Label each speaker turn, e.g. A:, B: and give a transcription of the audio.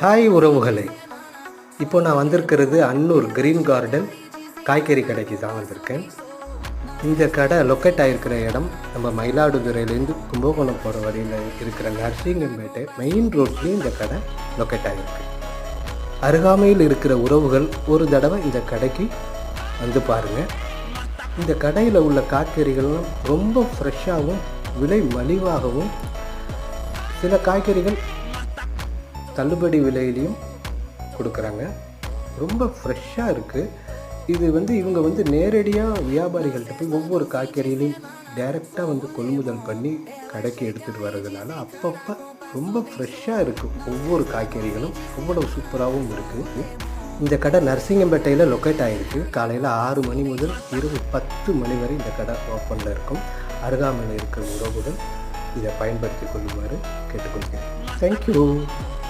A: Hi உறவுகளே. இப்போ நான் வந்திருக்கிறது அன்னூர் கிரீன் கார்டன். காய்கறி கடைக்கு தான் வந்திருக்கேன். இந்த கடை லொக்கேட் ஆகிருக்கிற இடம் நம்ம மயிலாடுதுறையிலேருந்து கும்பகோணம் போகிற வழியில் இருக்கிற நர்சிங்கம்பேட்டை மெயின் ரோட்லேயும் இந்த கடை லொக்கேட் ஆகிருக்கு அருகாமையில் இருக்கிற உறவுகள் ஒரு தடவை இந்த கடைக்கு வந்து பாருங்கள் இந்த கடையில் உள்ள காய்கறிகள்லாம் ரொம்ப ஃப்ரெஷ்ஷாகவும் விலை மலிவாகவும் சில காய்கறிகள் தள்ளுபடி விலையிலையும் கொடுக்குறாங்க. ரொம்ப ஃப்ரெஷ்ஷாக இருக்குது இது வந்து இவங்க வந்து நேரடியாக வியாபாரிகள்கிட்ட போய் ஒவ்வொரு காய்கறிகளையும் டைரெக்டாக வந்து கொள்முதல் பண்ணி கடைக்கு எடுத்துகிட்டு வர்றதுனால அப்பப்போ ரொம்ப ஃப்ரெஷ்ஷாக இருக்குது ஒவ்வொரு காய்கறிகளும் அவ்வளோ சூப்பராகவும் இருக்குது இந்த கடை நரசிங்கம்பேட்டையில் லொக்கேட் ஆகிருக்கு காலையில் ஆறு மணி முதல் இரவு பத்து மணி வரை இந்த கடை ஓப்பனில் இருக்கும். அருகாமையில் இருக்கிற உறவுகள் இதை பயன்படுத்தி கொள்ளுமாறு கேட்டுக்கொள்கிறேன். தேங்க்யூ